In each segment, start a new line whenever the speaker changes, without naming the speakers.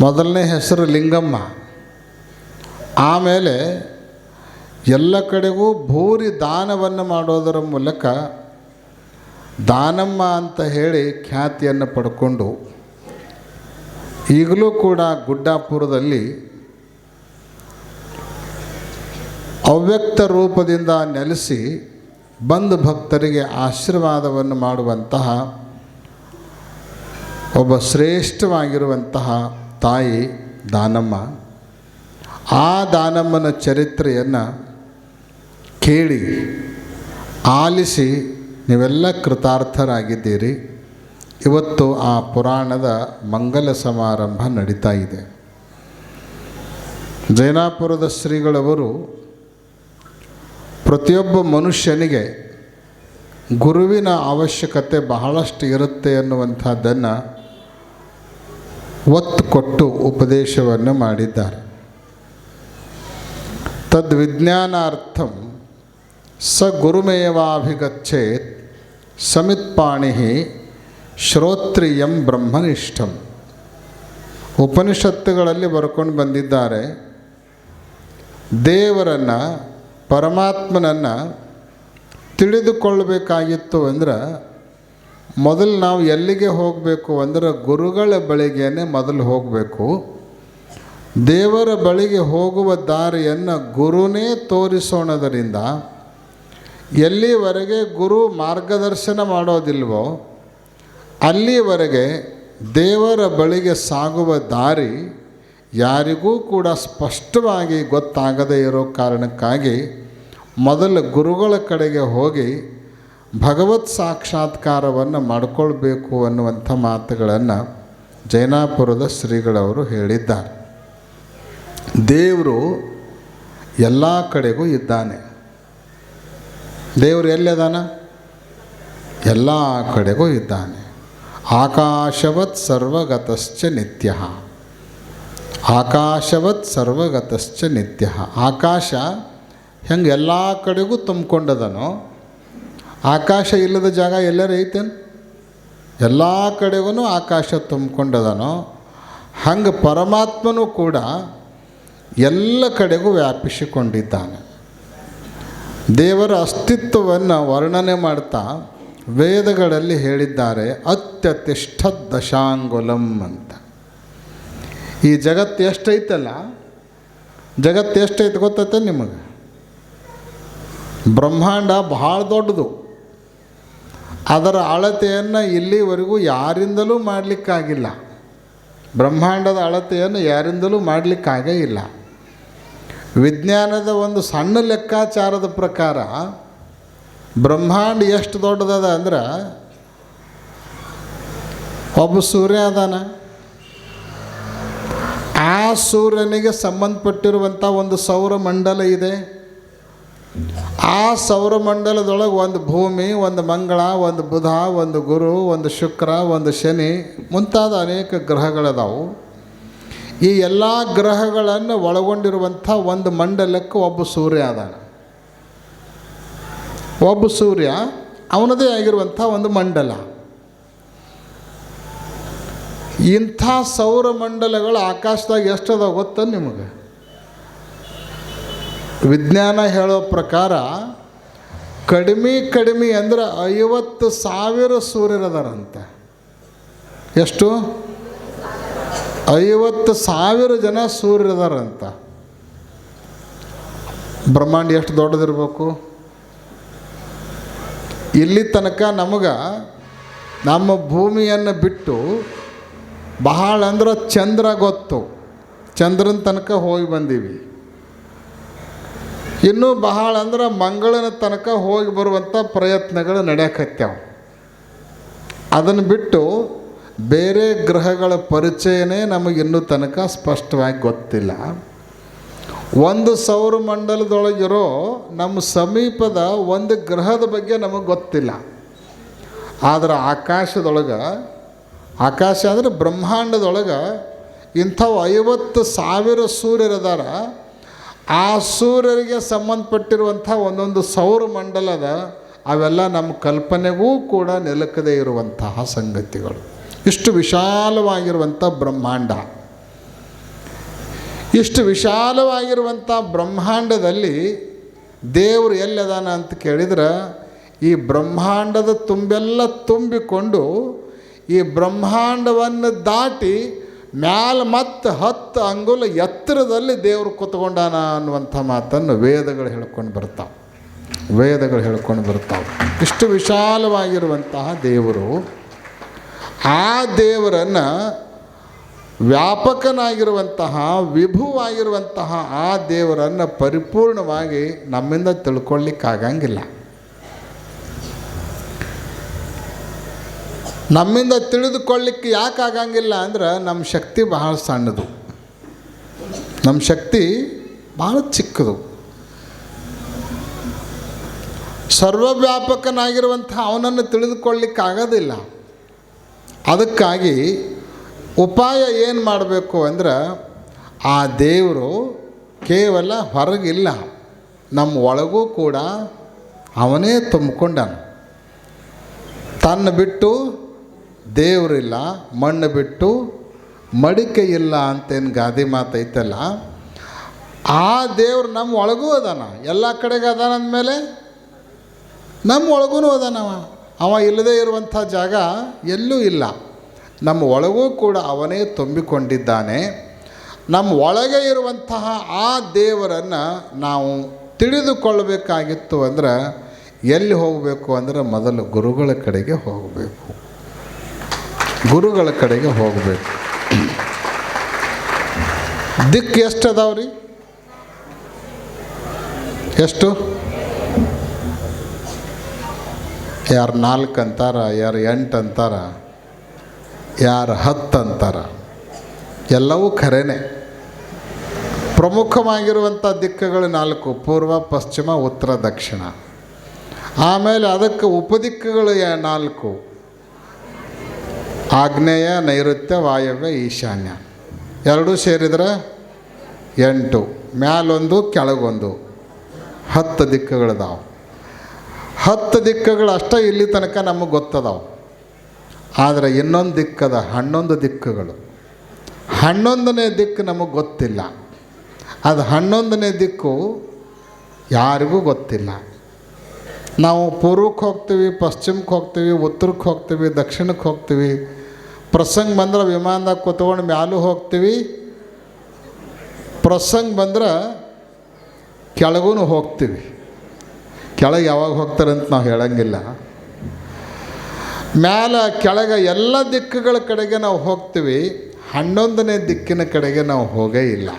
ಮೊದಲನೇ ಹೆಸರು ಲಿಂಗಮ್ಮ. ಆಮೇಲೆ ಎಲ್ಲ ಕಡೆಗೂ ಭೂರಿ ದಾನವನ್ನು ಮಾಡೋದರ ಮೂಲಕ ದಾನಮ್ಮ ಅಂತ ಹೇಳಿ ಖ್ಯಾತಿಯನ್ನು ಪಡ್ಕೊಂಡು ಈಗಲೂ ಕೂಡ ಗುಡ್ಡಾಪುರದಲ್ಲಿ ಅವ್ಯಕ್ತ ರೂಪದಿಂದ ನೆಲೆಸಿ ಬಂದು ಭಕ್ತರಿಗೆ ಆಶೀರ್ವಾದವನ್ನು ಮಾಡುವಂತಹ ಒಬ್ಬ ಶ್ರೇಷ್ಠವಾಗಿರುವಂತಹ ತಾಯಿ ದಾನಮ್ಮ, ಆ ದಾನಮ್ಮನ ಚರಿತ್ರೆಯನ್ನು ಕೇಳಿ ಆಲಿಸಿ ನೀವೆಲ್ಲ ಕೃತಾರ್ಥರಾಗಿದ್ದೀರಿ. ಇವತ್ತು ಆ ಪುರಾಣದ ಮಂಗಲ ಸಮಾರಂಭ ನಡೀತಾ ಇದೆ. ಜೈನಾಪುರದ ಶ್ರೀಗಳವರು ಪ್ರತಿಯೊಬ್ಬ ಮನುಷ್ಯನಿಗೆ ಗುರುವಿನ ಅವಶ್ಯಕತೆ ಬಹಳಷ್ಟು ಇರುತ್ತೆ ಅನ್ನುವಂಥದ್ದನ್ನು ಒತ್ತು ಕೊಟ್ಟು ಉಪದೇಶವನ್ನು ಮಾಡಿದ್ದಾರೆ. ತದ್ವಿಜ್ಞಾನಾರ್ಥಂ ಸ ಗುರುಮೇವಾಭಿಗಚ್ಚೇತ್ ಸಮಿತ್ಪಾಣಿ ಶ್ರೋತ್ರಿಯಂ ಬ್ರಹ್ಮನಿಷ್ಠಂ. ಉಪನಿಷತ್ತುಗಳಲ್ಲಿ ಬರ್ಕೊಂಡು ಬಂದಿದ್ದಾರೆ. ದೇವರನ್ನು, ಪರಮಾತ್ಮನನ್ನು ತಿಳಿದುಕೊಳ್ಳಬೇಕಾಗಿತ್ತು ಅಂದ್ರೆ ಮೊದಲು ನಾವು ಎಲ್ಲಿಗೆ ಹೋಗಬೇಕು ಅಂದರೆ ಗುರುಗಳ ಬಳಿಗೇನೆ ಮೊದಲು ಹೋಗಬೇಕು. ದೇವರ ಬಳಿಗೆ ಹೋಗುವ ದಾರಿಯನ್ನು ಗುರುನೇ ತೋರಿಸೋಣದರಿಂದ ಎಲ್ಲಿವರೆಗೆ ಗುರು ಮಾರ್ಗದರ್ಶನ ಮಾಡೋದಿಲ್ವೋ ಅಲ್ಲಿವರೆಗೆ ದೇವರ ಬಳಿಗೆ ಸಾಗುವ ದಾರಿ ಯಾರಿಗೂ ಕೂಡ ಸ್ಪಷ್ಟವಾಗಿ ಗೊತ್ತಾಗದೇ ಇರೋ ಕಾರಣಕ್ಕಾಗಿ ಮೊದಲು ಗುರುಗಳ ಕಡೆಗೆ ಹೋಗಿ ಭಗವತ್ ಸಾಕ್ಷಾತ್ಕಾರವನ್ನು ಮಾಡಿಕೊಳ್ಬೇಕು ಅನ್ನುವಂಥ ಮಾತುಗಳನ್ನು ಜೈನಾಪುರದ ಶ್ರೀಗಳವರು ಹೇಳಿದ್ದಾರೆ. ದೇವರು ಎಲ್ಲ ಕಡೆಗೂ ಇದ್ದಾನೆ. ದೇವರು ಎಲ್ಲಿದ್ದಾನ ಎಲ್ಲ ಕಡೆಗೂ ಇದ್ದಾನೆ. ಆಕಾಶವತ್ ಸರ್ವಗತಶ್ಚ ನಿತ್ಯ. ಆಕಾಶವತ್ ಸರ್ವಗತಶ್ಚ ನಿತ್ಯ. ಆಕಾಶ ಹೆಂಗೆ ಎಲ್ಲ ಕಡೆಗೂ ತುಂಬಿಕೊಂಡದನೋ ಆಕಾಶ ಇಲ್ಲದ ಜಾಗ ಎಲ್ಲರೂ ಐತೇನು? ಎಲ್ಲ ಕಡೆಗೂ ಆಕಾಶ ತುಂಬಿಕೊಂಡದನೋ, ಹಂಗೆ ಪರಮಾತ್ಮನೂ ಕೂಡ ಎಲ್ಲ ಕಡೆಗೂ ವ್ಯಾಪಿಸಿಕೊಂಡಿದ್ದಾನೆ. ದೇವರ ಅಸ್ತಿತ್ವವನ್ನು ವರ್ಣನೆ ಮಾಡ್ತಾ ವೇದಗಳಲ್ಲಿ ಹೇಳಿದ್ದಾರೆ ಅತ್ಯತಿಷ್ಠ ದಶಾಂಗುಲಂ ಅಂತ. ಈ ಜಗತ್ತು ಎಷ್ಟೈತಲ್ಲ? ಜಗತ್ತು ಎಷ್ಟೈತೆ ಗೊತ್ತೈತೆ ನಿಮಗೆ? ಬ್ರಹ್ಮಾಂಡ ಭಾಳ ದೊಡ್ಡದು. ಅದರ ಅಳತೆಯನ್ನು ಇಲ್ಲಿವರೆಗೂ ಯಾರಿಂದಲೂ ಮಾಡಲಿಕ್ಕಾಗಿಲ್ಲ. ಬ್ರಹ್ಮಾಂಡದ ಅಳತೆಯನ್ನು ಯಾರಿಂದಲೂ ಮಾಡಲಿಕ್ಕಾಗೇ ಇಲ್ಲ. ವಿಜ್ಞಾನದ ಒಂದು ಸಣ್ಣ ಲೆಕ್ಕಾಚಾರದ ಪ್ರಕಾರ ಬ್ರಹ್ಮಾಂಡ ಎಷ್ಟು ದೊಡ್ಡದದ ಅಂದ್ರೆ ಒಬ್ಬ ಸೂರ್ಯ ಅದಾನ. ಆ ಸೂರ್ಯನಿಗೆ ಸಂಬಂಧಪಟ್ಟಿರುವಂಥ ಒಂದು ಸೌರಮಂಡಲ ಇದೆ. ಆ ಸೌರಮಂಡಲದೊಳಗೆ ಒಂದು ಭೂಮಿ, ಒಂದು ಮಂಗಳ, ಒಂದು ಬುಧ, ಒಂದು ಗುರು, ಒಂದು ಶುಕ್ರ, ಒಂದು ಶನಿ ಮುಂತಾದ ಅನೇಕ ಗ್ರಹಗಳದಾವು. ಈ ಎಲ್ಲ ಗ್ರಹಗಳನ್ನು ಒಳಗೊಂಡಿರುವಂಥ ಒಂದು ಮಂಡಲಕ್ಕೆ ಒಬ್ಬ ಸೂರ್ಯ ಅದಾನ. ಒಬ್ಬ ಸೂರ್ಯ ಅವನದೇ ಆಗಿರುವಂಥ ಒಂದು ಮಂಡಲ. ಇಂಥ ಸೌರಮಂಡಲಗಳು ಆಕಾಶದಾಗ ಎಷ್ಟದ ಗೊತ್ತ ನಿಮಗೆ? ವಿಜ್ಞಾನ ಹೇಳೋ ಪ್ರಕಾರ ಕಡಿಮೆ ಕಡಿಮೆ ಅಂದ್ರೆ ಐವತ್ತು ಸಾವಿರ ಸೂರ್ಯರದಾರಂತೆ. ಎಷ್ಟು? ಐವತ್ತು ಸಾವಿರ ಜನ ಸೂರ್ಯರದಾರಂತ. ಬ್ರಹ್ಮಾಂಡ ಎಷ್ಟು ದೊಡ್ಡದಿರಬೇಕು? ಇಲ್ಲಿ ತನಕ ನಮಗೆ ನಮ್ಮ ಭೂಮಿಯನ್ನು ಬಿಟ್ಟು ಬಹಳ ಅಂದ್ರೆ ಚಂದ್ರ ಗೊತ್ತು. ಚಂದ್ರನ ತನಕ ಹೋಗಿ ಬಂದೀವಿ. ಇನ್ನೂ ಬಹಳ ಅಂದ್ರೆ ಮಂಗಳನ ತನಕ ಹೋಗಿ ಬರುವಂಥ ಪ್ರಯತ್ನಗಳು ನಡೆಯಕತ್ಯಾವ. ಅದನ್ನು ಬಿಟ್ಟು ಬೇರೆ ಗ್ರಹಗಳ ಪರಿಚಯನೇ ನಮಗೆ ಇನ್ನೂ ತನಕ ಸ್ಪಷ್ಟವಾಗಿ ಗೊತ್ತಿಲ್ಲ. ಒಂದು ಸೌರಮಂಡಲದೊಳಗಿರೋ ನಮ್ಮ ಸಮೀಪದ ಒಂದು ಗ್ರಹದ ಬಗ್ಗೆ ನಮಗೆ ಗೊತ್ತಿಲ್ಲ. ಆದರೆ ಆಕಾಶದೊಳಗೆ, ಆಕಾಶ ಅಂದರೆ ಬ್ರಹ್ಮಾಂಡದೊಳಗೆ ಇಂಥವು ಐವತ್ತು ಸಾವಿರ ಸೂರ್ಯರದಾರ. ಆ ಸೂರ್ಯರಿಗೆ ಸಂಬಂಧಪಟ್ಟಿರುವಂಥ ಒಂದೊಂದು ಸೌರ ಮಂಡಲದ ಅವೆಲ್ಲ ನಮ್ಮ ಕಲ್ಪನೆಗೂ ಕೂಡ ನೆಲಕದೇ ಇರುವಂತಹ ಸಂಗತಿಗಳು. ಇಷ್ಟು ವಿಶಾಲವಾಗಿರುವಂಥ ಬ್ರಹ್ಮಾಂಡ. ಇಷ್ಟು ವಿಶಾಲವಾಗಿರುವಂಥ ಬ್ರಹ್ಮಾಂಡದಲ್ಲಿ ದೇವರು ಎಲ್ಲದಾನ ಅಂತ ಕೇಳಿದ್ರೆ, ಈ ಬ್ರಹ್ಮಾಂಡದ ತುಂಬೆಲ್ಲ ತುಂಬಿಕೊಂಡು ಈ ಬ್ರಹ್ಮಾಂಡವನ್ನು ದಾಟಿ ಮ್ಯಾಲ ಮತ್ತು ಹತ್ತು ಅಂಗುಲ ಎತ್ತರದಲ್ಲಿ ದೇವರು ಕೂತ್ಕೊಂಡಾನ ಅನ್ನುವಂಥ ಮಾತನ್ನು ವೇದಗಳು ಹೇಳ್ಕೊಂಡು ಬರ್ತಾವೆ. ವೇದಗಳು ಹೇಳ್ಕೊಂಡು ಬರ್ತಾವೆ. ಇಷ್ಟು ವಿಶಾಲವಾಗಿರುವಂತಹ ದೇವರು ಆ ದೇವರನ್ನು ವ್ಯಾಪಕನಾಗಿರುವಂತಹ, ವಿಭುವಾಗಿರುವಂತಹ ಆ ದೇವರನ್ನು ಪರಿಪೂರ್ಣವಾಗಿ ನಮ್ಮಿಂದ ತಿಳ್ಕೊಳ್ಳಿಕ್ಕಾಗಂಗಿಲ್ಲ ನಮ್ಮಿಂದ ತಿಳಿದುಕೊಳ್ಳಿಕ್ಕೆ ಯಾಕೆ ಆಗಂಗಿಲ್ಲ ಅಂದ್ರೆ ನಮ್ಮ ಶಕ್ತಿ ಬಹಳ ಸಣ್ಣದು. ನಮ್ಮ ಶಕ್ತಿ ಬಹಳ ಚಿಕ್ಕದು. ಸರ್ವವ್ಯಾಪಕನಾಗಿರುವಂಥ ಅವನನ್ನು ತಿಳಿದುಕೊಳ್ಳಿಕ್ಕಾಗೋದಿಲ್ಲ ಅದಕ್ಕಾಗಿ ಉಪಾಯ ಏನು ಮಾಡಬೇಕು ಅಂದ್ರೆ ಆ ದೇವರು ಕೇವಲ ಹೊರಗಿಲ್ಲ, ನಮ್ಮ ಒಳಗೂ ಕೂಡ ಅವನೇ ತುಂಬಿಕೊಂಡನು. ತನ್ನ ಬಿಟ್ಟು ದೇವರಿಲ್ಲ, ಮಣ್ಣು ಬಿಟ್ಟು ಮಡಿಕೆ ಇಲ್ಲ ಅಂತೇನು ಗಾದೆ ಮಾತೈತಲ್ಲ ಆ ದೇವ್ರು ನಮ್ಮ ಒಳಗೂ ಅದಾನ. ಎಲ್ಲ ಕಡೆಗೆ ಅದಾನ ಅಂದಮೇಲೆ ನಮ್ಮ ಒಳಗೂ ಅದಾನವ ಅವ. ಇಲ್ಲದೇ ಇರುವಂಥ ಜಾಗ ಎಲ್ಲೂ ಇಲ್ಲ. ನಮ್ಮ ಒಳಗೂ ಕೂಡ ಅವನೇ ತುಂಬಿಕೊಂಡಿದ್ದಾನೆ. ನಮ್ಮ ಒಳಗೆ ಇರುವಂತಹ ಆ ದೇವರನ್ನು ನಾವು ತಿಳಿದುಕೊಳ್ಳಬೇಕಾಗಿತ್ತು ಅಂದ್ರೆ ಎಲ್ಲಿ ಹೋಗಬೇಕು ಅಂದ್ರೆ ಮೊದಲು ಗುರುಗಳ ಕಡೆಗೆ ಹೋಗಬೇಕು. ಗುರುಗಳ ಕಡೆಗೆ ಹೋಗಬೇಕು. ದಿಕ್ಕು ಎಷ್ಟು ಅದಾವ್ರಿ ಎಷ್ಟು? ಯಾರು ನಾಲ್ಕು ಅಂತಾರ, ಯಾರು ಎಂಟು ಅಂತಾರ, ಯಾರು ಹತ್ತು ಅಂತಾರ, ಎಲ್ಲವೂ ಖರೇನೆ. ಪ್ರಮುಖವಾಗಿರುವಂಥ ದಿಕ್ಕುಗಳು ನಾಲ್ಕು, ಪೂರ್ವ, ಪಶ್ಚಿಮ, ಉತ್ತರ, ದಕ್ಷಿಣ. ಆಮೇಲೆ ಅದಕ್ಕೆ ಉಪದಿಕ್ಕುಗಳು ನಾಲ್ಕು? ಆಗ್ನೇಯ ನೈಋತ್ಯ ವಾಯವ್ಯ ಈಶಾನ್ಯ. ಎರಡೂ ಸೇರಿದರೆ ಎಂಟು, ಮ್ಯಾಲೊಂದು, ಕೆಳಗೊಂದು. ಹತ್ತು ದಿಕ್ಕುಗಳಿದಾವೆ. ಹತ್ತು ದಿಕ್ಕುಗಳು ಅಷ್ಟೇ ಇಲ್ಲಿ ತನಕ ನಮಗೆ ಗೊತ್ತದಾವೆ. ಆದರೆ ಇನ್ನೊಂದು ದಿಕ್ಕದ ಹನ್ನೊಂದು ದಿಕ್ಕುಗಳು. ಹನ್ನೊಂದನೇ ದಿಕ್ಕು ನಮಗೆ ಗೊತ್ತಿಲ್ಲ. ಅದು ಹನ್ನೊಂದನೇ ದಿಕ್ಕು ಯಾರಿಗೂ ಗೊತ್ತಿಲ್ಲ. ನಾವು ಪೂರ್ವಕ್ಕೆ ಹೋಗ್ತೀವಿ ಪಶ್ಚಿಮಕ್ಕೆ ಹೋಗ್ತೀವಿ ಉತ್ತರಕ್ಕೆ ಹೋಗ್ತೀವಿ ದಕ್ಷಿಣಕ್ಕೆ ಹೋಗ್ತೀವಿ. ಪ್ರಸಂಗ ಬಂದ್ರೆ ವಿಮಾನದಾಗ ಕೂತ್ಕೊಂಡು ಮ್ಯಾಲೂ ಹೋಗ್ತೀವಿ. ಪ್ರಸಂಗ ಬಂದ್ರೆ ಕೆಳಗೂ ಹೋಗ್ತೀವಿ. ಕೆಳಗೆ ಯಾವಾಗ ಹೋಗ್ತಾರಂತ ನಾವು ಹೇಳಂಗಿಲ್ಲ. ಮ್ಯಾಲ ಕೆಳಗೆ ಎಲ್ಲ ದಿಕ್ಕುಗಳ ಕಡೆಗೆ ನಾವು ಹೋಗ್ತೀವಿ. ಹನ್ನೊಂದನೇ ದಿಕ್ಕಿನ ಕಡೆಗೆ ನಾವು ಹೋಗೇ ಇಲ್ಲ.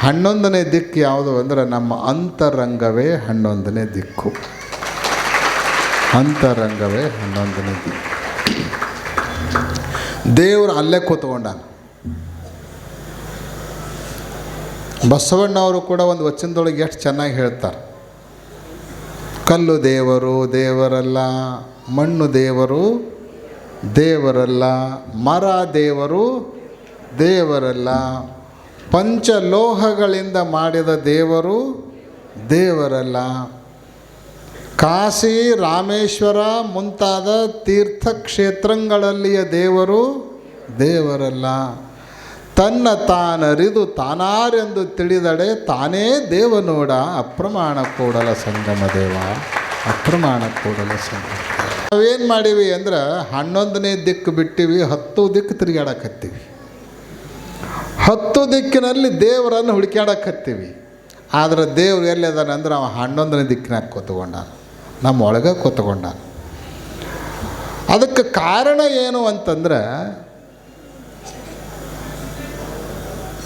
ಹನ್ನೊಂದನೇ ದಿಕ್ಕು ಯಾವುದು ಅಂದರೆ ನಮ್ಮ ಅಂತರಂಗವೇ ಹನ್ನೊಂದನೇ ದಿಕ್ಕು. ಅಂತರಂಗವೇ ಹನ್ನೊಂದನೇ ದಿಕ್ಕು. ದೇವರು ಅಲ್ಲೇ ಕೂತ್ಕೊಂಡಾನ ಬಸವಣ್ಣವರು ಕೂಡ ಒಂದು ವಚನದೊಳಗೆ ಎಷ್ಟು ಚೆನ್ನಾಗಿ ಹೇಳ್ತಾರೆ. ಕಲ್ಲು ದೇವರು ದೇವರಲ್ಲ, ಮಣ್ಣು ದೇವರು ದೇವರಲ್ಲ, ಮರ ದೇವರು ದೇವರಲ್ಲ, ಪಂಚಲೋಹಗಳಿಂದ ಮಾಡಿದ ದೇವರು ದೇವರಲ್ಲ. ಕಾಶಿ ರಾಮೇಶ್ವರ ಮುಂತಾದ ತೀರ್ಥಕ್ಷೇತ್ರಗಳಲ್ಲಿಯ ದೇವರು ದೇವರಲ್ಲ. ತನ್ನ ತಾನರಿದು ತಾನಾರೆಂದು ತಿಳಿದಡೆ ತಾನೇ ದೇವನೋಡ ಅಪ್ರಮಾಣ ಕೂಡಲ ಸಂಗಮ ದೇವ, ಅಪ್ರಮಾಣ ಕೂಡಲ ಸಂಗಮ ನಾವೇನು ಮಾಡೀವಿ ಅಂದ್ರೆ ಹನ್ನೊಂದನೇ ದಿಕ್ಕು ಬಿಟ್ಟಿವಿ, ಹತ್ತು ದಿಕ್ಕು ತಿರುಗಾಡಕತ್ತೀವಿ ಹತ್ತು ದಿಕ್ಕಿನಲ್ಲಿ ದೇವರನ್ನು ಹುಡುಕಾಡಕತ್ತೀವಿ ಆದರೆ ದೇವ್ರು ಎಲ್ಲಿದ್ದಾನೆ ಅಂದ್ರೆ ಅವ ಹನ್ನೊಂದನೇ ದಿಕ್ಕಿನಾಗ ಕೂತ್ಕೊಂಡಾನ. ನಮ್ಮ ಒಳಗೆ ಕೂತ್ಕೊಂಡಾನ ಅದಕ್ಕೆ ಕಾರಣ ಏನು ಅಂತಂದ್ರೆ,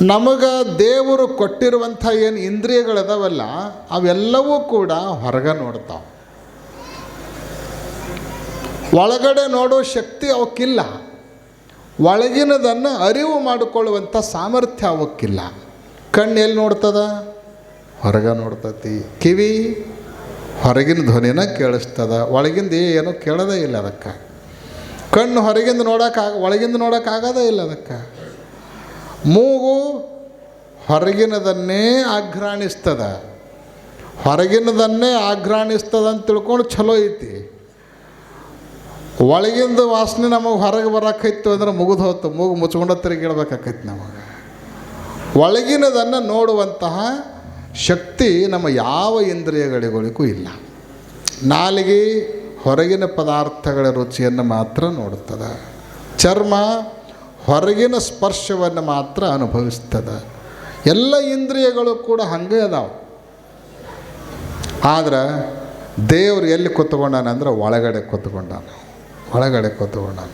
ನಮಗೆ ದೇವರು ಕೊಟ್ಟಿರುವಂಥ ಏನು ಇಂದ್ರಿಯಗಳಿದಾವಲ್ಲ, ಅವೆಲ್ಲವೂ ಕೂಡ ಹೊರಗೆ ನೋಡ್ತಾವೆ. ಒಳಗಡೆ ನೋಡೋ ಶಕ್ತಿ ಅವಕ್ಕಿಲ್ಲ. ಒಳಗಿನದನ್ನು ಅರಿವು ಮಾಡಿಕೊಳ್ಳುವಂಥ ಸಾಮರ್ಥ್ಯ ಅವಕ್ಕಿಲ್ಲ. ಕಣ್ಣು ಎಲ್ಲಿ ನೋಡ್ತದ? ಹೊರಗೆ ನೋಡ್ತತಿ. ಕಿವಿ? ಹೊರಗಿನ ಧ್ವನಿನ ಕೇಳಿಸ್ತದ. ಒಳಗಿಂದ ಏನೂ ಕೇಳೋದೇ ಇಲ್ಲ ಅದಕ್ಕೆ. ಕಣ್ಣು ಹೊರಗಿಂದ ನೋಡೋಕ್ಕಾಗ ಒಳಗಿಂದ ನೋಡೋಕ್ಕಾಗೋದೇ ಇಲ್ಲ ಅದಕ್ಕೆ. ಮೂಗು ಹೊರಗಿನದನ್ನೇ ಆಘ್ರಾಣಿಸ್ತದ. ಹೊರಗಿನದನ್ನೇ ಆಘ್ರಾಣಿಸ್ತದ ಅಂತ ತಿಳ್ಕೊಂಡು ಚಲೋ ಐತಿ. ಒಳಗಿಂದ ವಾಸನೆ ನಮಗೆ ಹೊರಗೆ ಬರಕೈತು ಅಂದ್ರೆ ಮುಗಿದು ಹೋಯ್ತು ಮೂಗು ಮುಚ್ಕೊಂಡು ತಿರುಗಿಡ್ಬೇಕಾಕೈತಿ ನಮಗೆ. ಒಳಗಿನದನ್ನು ನೋಡುವಂತಹ ಶಕ್ತಿ ನಮ್ಮ ಯಾವ ಇಂದ್ರಿಯಗಳಿಗೂ ಇಲ್ಲ. ನಾಲಿಗೆ ಹೊರಗಿನ ಪದಾರ್ಥಗಳ ರುಚಿಯನ್ನು ಮಾತ್ರ ನೋಡುತ್ತದೆ. ಚರ್ಮ ಹೊರಗಿನ ಸ್ಪರ್ಶವನ್ನು ಮಾತ್ರ ಅನುಭವಿಸ್ತದೆ. ಎಲ್ಲ ಇಂದ್ರಿಯಗಳು ಕೂಡ ಹಾಗೆ ಅದಾವೆ. ಆದ್ರೆ ದೇವರು ಎಲ್ಲಿ ಕೂತ್ಕೊಂಡಾನಂದ್ರೆ ಒಳಗಡೆ ಕೂತ್ಕೊಂಡಾನ. ಒಳಗಡೆ ಕೂತ್ಕೊಂಡಾನ.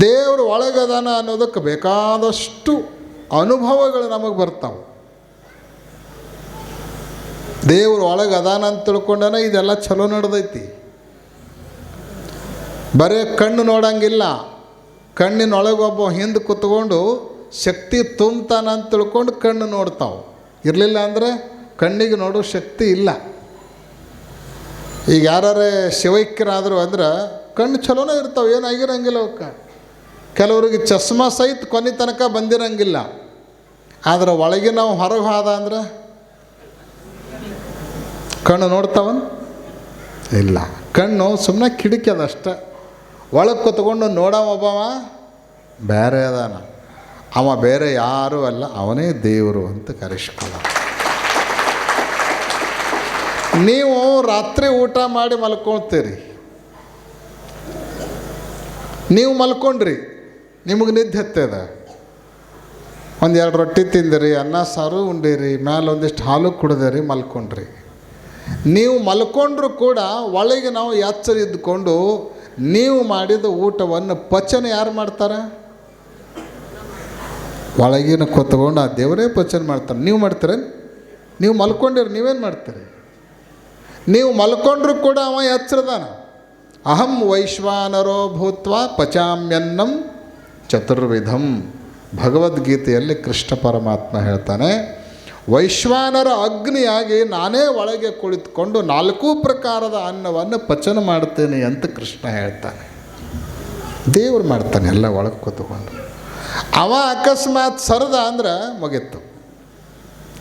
ದೇವರು ಒಳಗದಾನ ಅನ್ನೋದಕ್ಕೆ ಬೇಕಾದಷ್ಟು ಅನುಭವಗಳು ನಮಗೆ ಬರ್ತಾವೆ. ದೇವರು ಒಳಗೆ ಅದಾನ ಅಂತ ತಿಳ್ಕೊಂಡನ ಇದೆಲ್ಲ ಚಲೋ ನಡೆದೈತಿ. ಬರೇ ಕಣ್ಣು ನೋಡಂಗಿಲ್ಲ. ಕಣ್ಣಿನೊಳಗೆ ಒಬ್ಬ ಹಿಂದೆ ಕುತ್ಕೊಂಡು ಶಕ್ತಿ ತುಂಬ್ತಾನ ಅಂತ ತಿಳ್ಕೊಂಡು ಕಣ್ಣು ನೋಡ್ತಾವೆ. ಇರಲಿಲ್ಲ ಅಂದರೆ ಕಣ್ಣಿಗೆ ನೋಡೋ ಶಕ್ತಿ ಇಲ್ಲ. ಈಗ ಯಾರೇ ಶಿವೈಕ್ಯರಾದರು ಅಂದ್ರೆ ಕಣ್ಣು ಚಲೋನೇ ಇರ್ತಾವೆ ಏನಾಗಿರಂಗಿಲ್ಲ ಅವಕ್ಕೆ. ಕೆಲವರಿಗೆ ಚಸ್ಮಾ ಸಹಿತ ಕೊನೆ ತನಕ ಬಂದಿರಂಗಿಲ್ಲ. ಆದರೆ ಒಳಗೆ ನಾವು ಹೊರಗೆ ಹೋದ ಅಂದ್ರೆ ಕಣ್ಣು ನೋಡ್ತಾವನ್? ಇಲ್ಲ. ಕಣ್ಣು ಸುಮ್ಮನೆ ಕಿಟಕಿ ಅದಷ್ಟೇ ಒಳಗೆ ಕೂತ್ಕೊಂಡು ಒಬ್ಬವ? ಬೇರೆ ಅದಾನ. ಅವ ಬೇರೆ ಯಾರೂ ಅಲ್ಲ, ಅವನೇ ದೇವರು ಅಂತ ಕರೆಸ್ಕೊಳ್ಳ ನೀವು ರಾತ್ರಿ ಊಟ ಮಾಡಿ ಮಲ್ಕೊಳ್ತೀರಿ. ನೀವು ಮಲ್ಕೊಂಡ್ರಿ, ನಿಮಗೆ ನಿದ್ದೆ ಹತ್ತದ. ಒಂದು ಎರಡು ರೊಟ್ಟಿ ತಿಂದಿರಿ, ಅನ್ನ ಸಾರು ಉಂಡಿರಿ, ಮ್ಯಾಲೆ ಒಂದಿಷ್ಟು ಹಾಲು ಕುಡಿದಿರಿ, ಮಲ್ಕೊಂಡ್ರಿ. ನೀವು ಮಲ್ಕೊಂಡ್ರೂ ಕೂಡ ಒಳಗೆ ನಾವು ಎಚ್ಚರ ಇದ್ದುಕೊಂಡು ನೀವು ಮಾಡಿದ ಊಟವನ್ನು ಪಚನ ಯಾರು ಮಾಡ್ತಾರೆ? ಒಳಗಿನ ಕೂತ್ಕೊಂಡು ಆ ದೇವರೇ ಪಚನ ಮಾಡ್ತಾರೆ. ನೀವು ಮಾಡ್ತಾರೆ ನೀವು ಮಲ್ಕೊಂಡಿರಿ, ನೀವೇನು ಮಾಡ್ತೀರಿ? ನೀವು ಮಲ್ಕೊಂಡ್ರೂ ಕೂಡ ಅವ ಎಚ್ಚರದಾನ? ಅಹಂ ವೈಶ್ವಾನರೋ ಭೂತ್ವ ಪಚಾಮ್ಯನ್ನಂ ಚತುರ್ವಿಧಂ. ಭಗವದ್ಗೀತೆಯಲ್ಲಿ ಕೃಷ್ಣ ಪರಮಾತ್ಮ ಹೇಳ್ತಾನೆ ವೈಶ್ವಾನರ ಅಗ್ನಿಯಾಗಿ ನಾನೇ ಒಳಗೆ ಕುಳಿತುಕೊಂಡು ನಾಲ್ಕು ಪ್ರಕಾರದ ಅನ್ನವನ್ನು ಪಚನ ಮಾಡ್ತೇನೆ ಅಂತ ಕೃಷ್ಣ ಹೇಳ್ತಾನೆ. ದೇವ್ರು ಮಾಡ್ತಾನೆ ಎಲ್ಲ ಒಳಗೆ ಕೂತ್ಕೊಂಡು. ಅವ ಅಕಸ್ಮಾತ್ ಸರದ ಅಂದ್ರೆ ಮುಗೀತು.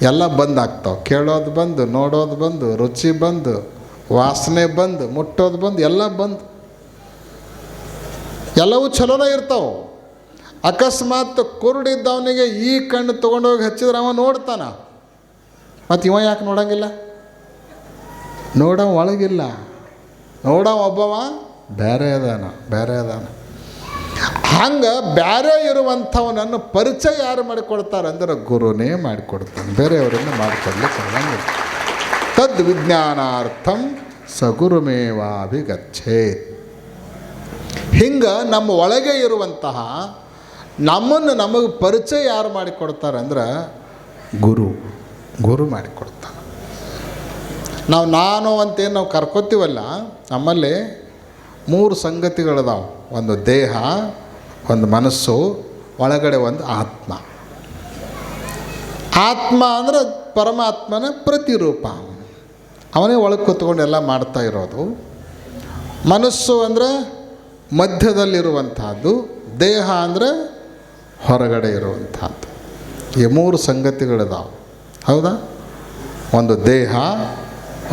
ಎಲ್ಲ ಬಂದ್ ಆಗ್ತಾವೆ. ಕೇಳೋದು ಬಂದು, ನೋಡೋದು ಬಂದು, ರುಚಿ ಬಂದು, ವಾಸನೆ ಬಂದು, ಮುಟ್ಟೋದು ಬಂದು, ಎಲ್ಲ ಬಂದು. ಎಲ್ಲವೂ ಚಲೋನೇ ಇರ್ತಾವೆ. ಅಕಸ್ಮಾತ್ ಕುರುಡಿದ್ದವನಿಗೆ ಈ ಕಣ್ಣು ತೊಗೊಂಡೋಗಿ ಹಚ್ಚಿದ್ರೆ ಅವ ನೋಡ್ತಾನ. ಮತ್ತು ಇವ ಯಾಕೆ ನೋಡಂಗಿಲ್ಲ? ನೋಡೋ ಒಳಗಿಲ್ಲ. ನೋಡೋ ಒಬ್ಬವ ಬೇರೆ ಅದಾನ ಬೇರೆ ಅದಾನ. ಹಂಗೆ ಬೇರೆ ಇರುವಂಥವನನ್ನು ಪರಿಚಯ ಯಾರು ಮಾಡಿಕೊಡ್ತಾರೆ ಅಂದ್ರೆ ಗುರುನೇ ಮಾಡಿಕೊಡ್ತಾನೆ. ಬೇರೆಯವರನ್ನು ಮಾಡಿಕೊಡ್ಲಿಕ್ಕೆ ತದ್ ವಿಜ್ಞಾನಾರ್ಥಂ ಸಗುರುಮೇವಾಭಿಗಚ್ಚೇತ್ ಹಿಂಗೆ ನಮ್ಮ ಒಳಗೆ ಇರುವಂತಹ ನಮ್ಮನ್ನು ನಮಗೆ ಪರಿಚಯ ಯಾರು ಮಾಡಿಕೊಡ್ತಾರೆ ಅಂದ್ರೆ ಗುರು. ಗುರು ಮಾಡಿಕೊಡ್ತಾನೆ. ನಾವು ನಾನು ಅಂತೇನು ನಾವು ಕರ್ಕೋತೀವಲ್ಲ, ನಮ್ಮಲ್ಲಿ ಮೂರು ಸಂಗತಿಗಳಿದಾವೆ. ಒಂದು ದೇಹ, ಒಂದು ಮನಸ್ಸು, ಒಳಗಡೆ ಒಂದು ಆತ್ಮ. ಆತ್ಮ ಅಂದರೆ ಪರಮಾತ್ಮನ ಪ್ರತಿರೂಪ. ಅವನೇ ಒಳಗೆ ಕೂತ್ಕೊಂಡು ಎಲ್ಲ ಮಾಡ್ತಾ ಇರೋದು. ಮನಸ್ಸು ಅಂದರೆ ಮಧ್ಯದಲ್ಲಿರುವಂತಹದ್ದು ದೇಹ ಅಂದರೆ ಹೊರಗಡೆ ಇರುವಂಥದ್ದು. ಈ ಮೂರು ಸಂಗತಿಗಳಿದಾವೆ. ಹೌದಾ? ಒಂದು ದೇಹ,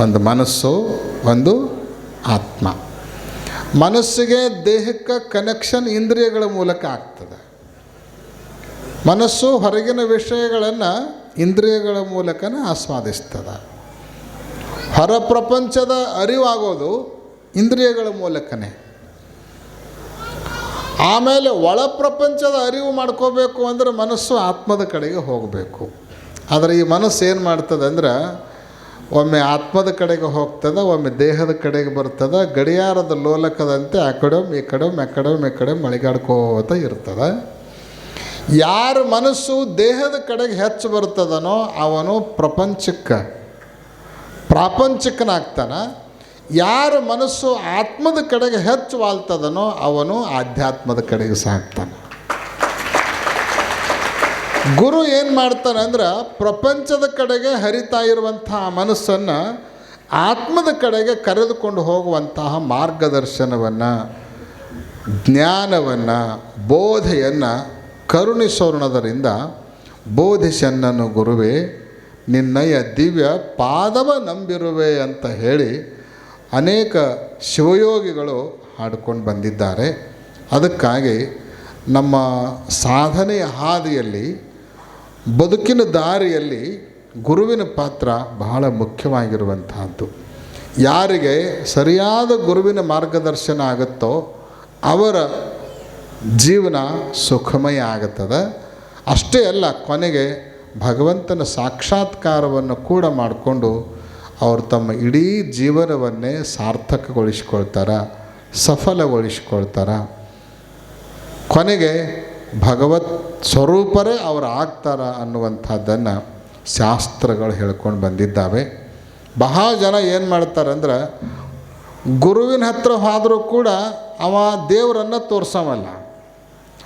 ಒಂದು ಮನಸ್ಸು, ಒಂದು ಆತ್ಮ. ಮನಸ್ಸಿಗೆ ದೇಹಕ್ಕೆ ಕನೆಕ್ಷನ್ ಇಂದ್ರಿಯಗಳ ಮೂಲಕ ಆಗ್ತದೆ. ಮನಸ್ಸು ಹೊರಗಿನ ವಿಷಯಗಳನ್ನು ಇಂದ್ರಿಯಗಳ ಮೂಲಕನೇ ಆಸ್ವಾದಿಸ್ತದೆ. ಹೊರ ಪ್ರಪಂಚದ ಅರಿವಾಗೋದು ಇಂದ್ರಿಯಗಳ ಮೂಲಕನೇ. ಆಮೇಲೆ ಒಳ ಪ್ರಪಂಚದ ಅರಿವು ಮಾಡ್ಕೋಬೇಕು ಅಂದ್ರೆ ಮನಸ್ಸು ಆತ್ಮದ ಕಡೆಗೆ ಹೋಗಬೇಕು. ಆದರೆ ಈ ಮನಸ್ಸು ಏನು ಮಾಡ್ತದೆ ಅಂದ್ರೆ, ಒಮ್ಮೆ ಆತ್ಮದ ಕಡೆಗೆ ಹೋಗ್ತದೆ, ಒಮ್ಮೆ ದೇಹದ ಕಡೆಗೆ ಬರ್ತದೆ, ಗಡಿಯಾರದ ಲೋಲಕದಂತೆ ಆ ಕಡೆಮ್ ಈ ಕಡೆಮ್ ಆ ಕಡೆಮ್ ಈ ಕಡೆ ಮಳಿಗಾಡ್ಕೋತ ಇರ್ತದೆ. ಯಾರ ಮನಸ್ಸು ದೇಹದ ಕಡೆಗೆ ಹೆಚ್ಚು ಬರ್ತದನೋ ಅವನು ಪ್ರಪಂಚಕ್ಕೆ, ಪ್ರಾಪಂಚಿಕನಾಗ್ತಾನ. ಯಾರ ಮನಸ್ಸು ಆತ್ಮದ ಕಡೆಗೆ ಹೆಚ್ಚು ವಾಲ್ತದನೋ ಅವನು ಆಧ್ಯಾತ್ಮದ ಕಡೆಗೆ ಸಾಗ್ತಾನೆ ಗುರು ಏನು ಮಾಡ್ತಾನೆ ಅಂದ್ರೆ ಪ್ರಪಂಚದ ಕಡೆಗೆ ಹರಿತಾ ಇರುವಂತಹ ಮನಸ್ಸನ್ನು ಆತ್ಮದ ಕಡೆಗೆ ಕರೆದುಕೊಂಡು ಹೋಗುವಂತಹ ಮಾರ್ಗದರ್ಶನವನ್ನು, ಜ್ಞಾನವನ್ನು, ಬೋಧೆಯನ್ನು ಕರುಣಿಸೋರ್ಣದರಿಂದ ಬೋಧಿಸನ್ನನು ಗುರುವೇ, ನಿನ್ನಯ ದಿವ್ಯ ಪಾದವ ನಂಬಿರುವೆ ಅಂತ ಹೇಳಿ ಅನೇಕ ಶಿವಯೋಗಿಗಳು ಹಾಡ್ಕೊಂಡು ಬಂದಿದ್ದಾರೆ. ಅದಕ್ಕಾಗಿ ನಮ್ಮ ಸಾಧನೆಯ ಹಾದಿಯಲ್ಲಿ ಬದುಕಿನ ದಾರಿಯಲ್ಲಿ ಗುರುವಿನ ಪಾತ್ರ ಬಹಳ ಮುಖ್ಯವಾಗಿರುವಂತಹದ್ದು. ಯಾರಿಗೆ ಸರಿಯಾದ ಗುರುವಿನ ಮಾರ್ಗದರ್ಶನ ಆಗುತ್ತೋ ಅವರ ಜೀವನ ಸುಖಮಯ ಆಗುತ್ತದೆ. ಅಷ್ಟೇ ಅಲ್ಲ, ಕೊನೆಗೆ ಭಗವಂತನ ಸಾಕ್ಷಾತ್ಕಾರವನ್ನು ಕೂಡ ಮಾಡಿಕೊಂಡು ಅವರು ತಮ್ಮ ಇಡೀ ಜೀವನವನ್ನೇ ಸಾರ್ಥಕಗೊಳಿಸ್ಕೊಳ್ತಾರೆ, ಸಫಲಗೊಳಿಸ್ಕೊಳ್ತಾರೆ. ಕೊನೆಗೆ ಭಗವತ್ ಸ್ವರೂಪರೇ ಅವರು ಆಗ್ತಾರ ಅನ್ನುವಂಥದ್ದನ್ನು ಶಾಸ್ತ್ರಗಳು ಹೇಳ್ಕೊಂಡು ಬಂದಿದ್ದಾವೆ. ಬಹಳ ಜನ ಏನು ಮಾಡ್ತಾರೆ ಅಂದ್ರೆ, ಗುರುವಿನ ಹತ್ರ ಹೋದರೂ ಕೂಡ ಅವ ದೇವರನ್ನು ತೋರ್ಸವಲ್ಲ.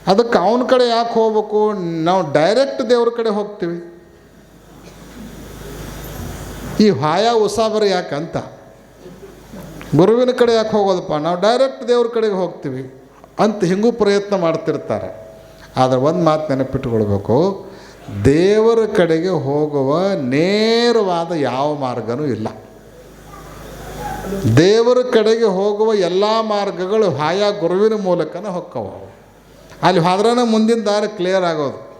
ಅದಕ್ಕೆ ಅವನ ಕಡೆ ಯಾಕೆ ಹೋಗ್ಬೇಕು? ನಾವು ಡೈರೆಕ್ಟ್ ದೇವ್ರ ಕಡೆ ಹೋಗ್ತೀವಿ. ಈ ಹಾಯ ಉಸಾಬರಿ ಯಾಕಂತ? ಗುರುವಿನ ಕಡೆ ಯಾಕೆ ಹೋಗೋದಪ್ಪ? ನಾವು ಡೈರೆಕ್ಟ್ ದೇವ್ರ ಕಡೆಗೆ ಹೋಗ್ತೀವಿ ಅಂತ ಹಿಂಗೂ ಪ್ರಯತ್ನ ಮಾಡ್ತಿರ್ತಾರೆ. ಆದರೆ ಒಂದು ಮಾತು ನೆನಪಿಟ್ಟುಕೊಳ್ಬೇಕು. ದೇವರ ಕಡೆಗೆ ಹೋಗುವ ನೇರವಾದ ಯಾವ ಮಾರ್ಗನೂ ಇಲ್ಲ. ದೇವರ ಕಡೆಗೆ ಹೋಗುವ ಎಲ್ಲ ಮಾರ್ಗಗಳು ಹಾಯಾ ಗುರುವಿನ ಮೂಲಕನೇ ಹೊಕ್ಕವ. ಅಲ್ಲಿ ಹಾದ್ರನ ಮುಂದಿನ ದಾರಿ ಕ್ಲಿಯರ್ ಆಗೋದು.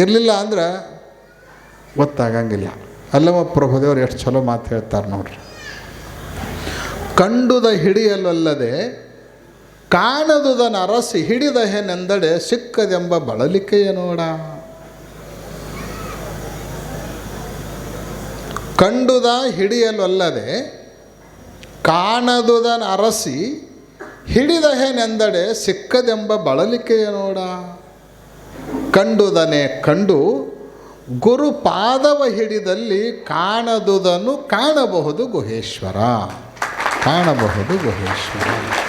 ಇರಲಿಲ್ಲ ಅಂದ್ರೆ ಗೊತ್ತಾಗಂಗಿಲ್ಲ. ಅಲ್ಲಮ್ಮ ಪ್ರಭುದೇವರು ಎಷ್ಟು ಚಲೋ ಮಾತು ಹೇಳ್ತಾರೆ ನೋಡ್ರಿ. ಕಂಡುದ ಹಿಡಿಯಲಲ್ಲದೆ ಕಾಣದುದನ ಅರಸಿ ಹಿಡಿದ ಹೆನೆಂದಡೆ ಸಿಕ್ಕದೆಂಬ ಬಳಲಿಕೆಯ ನೋಡ. ಕಂಡುದ ಹಿಡಿಯಲಲ್ಲದೆ ಕಾಣದುದನ ಅರಸಿ ಹಿಡಿದ ಹೆನೆಂದಡೆ ಸಿಕ್ಕದೆಂಬ ಬಳಲಿಕೆಯ ನೋಡ. ಕಂಡುದನೆ ಕಂಡು ಗುರು ಪಾದವ ಹಿಡಿದಲ್ಲಿ ಕಾಣದುದನ್ನು ಕಾಣಬಹುದು ಗುಹೇಶ್ವರ. ಕಾಣಬಹುದು ಗುಹೇಶ್ವರ.